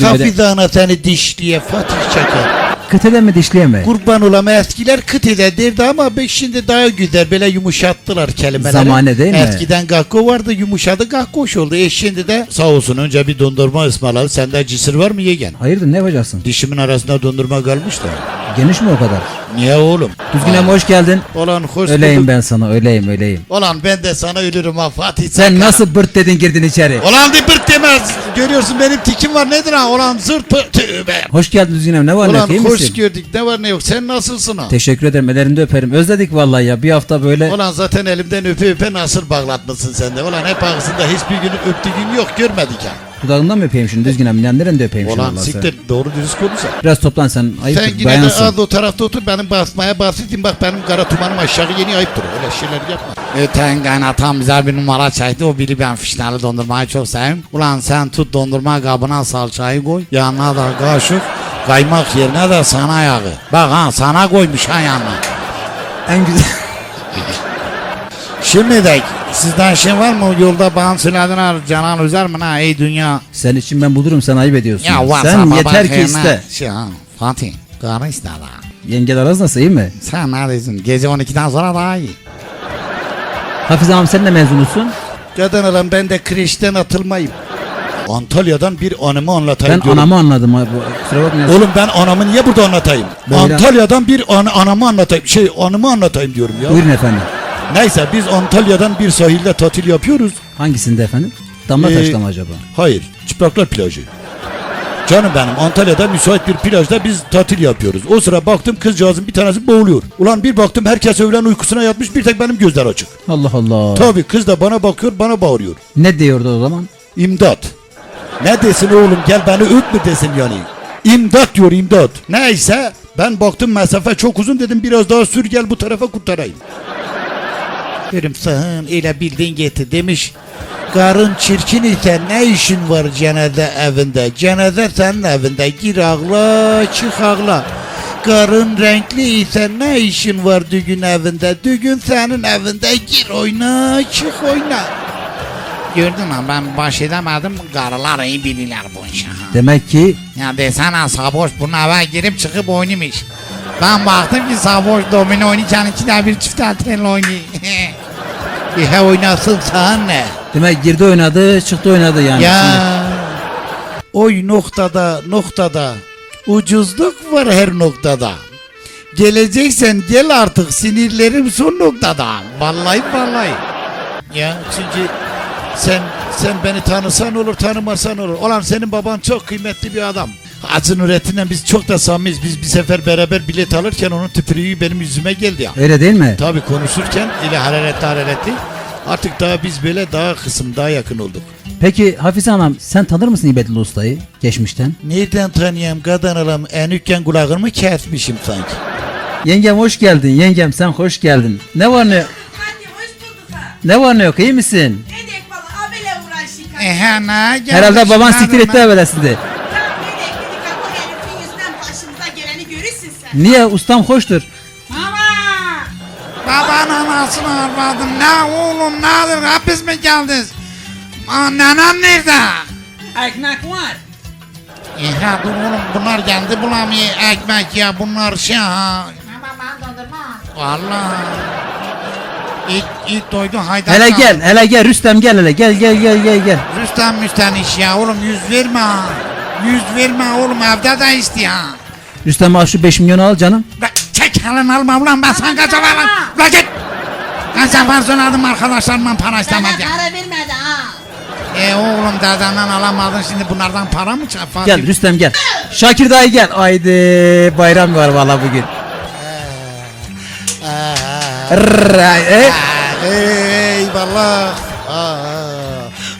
bugün öyle Hafize ana seni dişliye Fatih Çakar. kıtede mi dişliye mi? Kurban olam eskiler kıtede derdi ama be- şimdi daha güzel böyle yumuşattılar kelimeleri. Zamane değil mi? Eskiden gakko vardı yumuşadı gakkoş oldu. E şimdi de sağ olsun önce bir dondurma ısmarladı. Sende cisir var mı yegen? Hayırdır ne yapacaksın? Dişimin arasında dondurma kalmış da. Geniş mi o kadar? Niye oğlum? Düzgünem hoş geldin. Olan hoş bulduk. ben sana öyleyim öyleyim. Olan ben de sana ölürüm ha Fatih Sen Çakar. nasıl bırt dedin girdin içeri? Olan bir pırt demez. Görüyorsun benim tikim var nedir ha? Olan zırt pırt. Tövbe. Hoş geldin Düzgünem ne var ne yok iyi hoş misin? gördük ne var ne yok sen nasılsın ha? Teşekkür ederim ellerinde öperim. Özledik vallahi ya bir hafta böyle. Ulan zaten elimden öpe öpe nasıl bağlatmışsın sen de. Ulan hep ağzında hiçbir gün öptüğün yok görmedik ha. Dudağından mı öpeyim şimdi Düzgünem? Nereden de öpeyim şimdi Ulan siktir doğru dürüst konuşsa. Biraz toplan sen ayıp Sen yine de bayansın. az o tarafta otur benim basmaya bahsedeyim bak benim kara tumanım aşağı yeni ayıptır öyle şeyler yapma. Öten kaynatam bize bir numara çekti o biri ben fişneli dondurmayı çok sevim. Ulan sen tut dondurma kabına salçayı koy yanına da kaşık kaymak yerine de sana yağı. Bak ha sana koymuş ha yanına. En güzel. Şimdi de sizden şey var mı yolda bana söylediler Canan Özer mi ha ey dünya. Sen için ben bulurum sen ayıp ediyorsun. Ya varsa sen yeter ki iste. Şey ha Fatih karı iste la. Yengeler az nasıl iyi mi? Sen neredesin gece 12'den sonra daha iyi. Hafize Hanım sen de mezunusun. Kadın alan ben de kreşten atılmayayım. Antalya'dan bir anımı anlatayım Ben diyorum. anamı anladım. ha, bu- Kusura bakmayın. Oğlum ben anamı niye burada anlatayım? Buyurun. Antalya'dan bir an, anamı anlatayım. Şey anımı anlatayım diyorum ya. Buyurun efendim. Neyse biz Antalya'dan bir sahilde tatil yapıyoruz. Hangisinde efendim? Damlataş'ta Ee, mı acaba? Hayır, Çıplaklar plajı. Canım benim Antalya'da müsait bir plajda biz tatil yapıyoruz. O sıra baktım kızcağızın bir tanesi boğuluyor. Ulan bir baktım herkes öğlen uykusuna yatmış bir tek benim gözler açık. Allah Allah. Tabii kız da bana bakıyor bana bağırıyor. Ne diyordu o zaman? İmdat. Ne desin oğlum gel beni öp mü desin yani. İmdat diyor imdat. Neyse ben baktım mesafe çok uzun dedim biraz daha sür gel bu tarafa kurtarayım. Dedim sağın öyle bildiğin getir demiş. Karın çirkin ise ne işin var cenaze evinde? Cenaze senin evinde gir ağla çık ağla. Karın renkli ise ne işin var düğün evinde? Düğün senin evinde gir oyna çık oyna. Gördün mü ben baş edemedim karılar iyi bilirler bu işi. Demek ki Ya desene Saboş bunun eve girip çıkıp oynamış. Ben baktım ki Saboş domino oynayacağın iki de bir çift antrenle oynuyor. İhe oynasın sana ne? demek girdi oynadı çıktı oynadı yani. Ya oy noktada noktada ucuzluk var her noktada. Geleceksen gel artık sinirlerim son noktada. Vallahi vallahi. Ya çünkü sen sen beni tanısan olur tanımasan olur. Olan senin baban çok kıymetli bir adam. Hacı Nurettin'le biz çok da samimiyiz. Biz bir sefer beraber bilet alırken onun tüpürüğü benim yüzüme geldi ya. Öyle değil mi? Tabii konuşurken ile hararetli hararetli. Artık daha biz böyle daha kısım daha yakın olduk. Peki Hafize Hanım sen tanır mısın İbetli Usta'yı geçmişten? Nereden tanıyayım kadın alam enükken kulağımı kesmişim sanki. Yengem hoş geldin yengem sen hoş geldin. Ne var ne Hadi hoş bulduk ha. ne var ne yok iyi misin? Edek valla abele uğraşık ne Herhalde baban siktir etti evvelesinde. Niye ustam hoştur? Baba. Baban anasını arvadın ne oğlum nedir hapis mi geldiniz? Nenem nerede? Ekmek var. Ehe dur oğlum bunlar geldi bulamıyor ekmek ya bunlar şey ha. Baba ben dondurma. Valla. İlk, ilk doydu haydan. Hele gel hele gel Rüstem gel hele gel gel gel gel gel. Rüstem müsten iş ya oğlum yüz verme ha. Yüz verme oğlum evde de istiyor ha. Rüstem al şu 5 milyonu al canım. Ulan Çek elini alma ulan ben sana kaça ver lan. Ulan git. Ben sefer söyledim arkadaşlarımdan para istemez ya. para vermedi ha. E oğlum dedenden alamadın şimdi bunlardan para mı Fatih? Gel Rüstem gel. Şakir dayı gel. Haydi bayram var valla bugün. Rrrr, e? Eyvallah. Aa,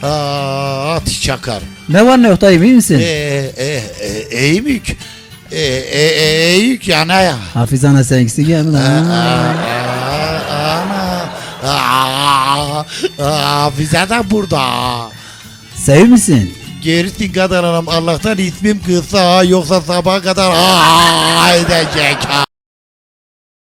aa, at çakar. Ne var ne yok dayı iyi E, misin? e, e, eğimik. E, e, e, eğik ya ne ya? Hafize ana aa, bize de burada. Sev misin? Gerisi kadar anam Allah'tan ismim kısa yoksa sabaha kadar aa edecek.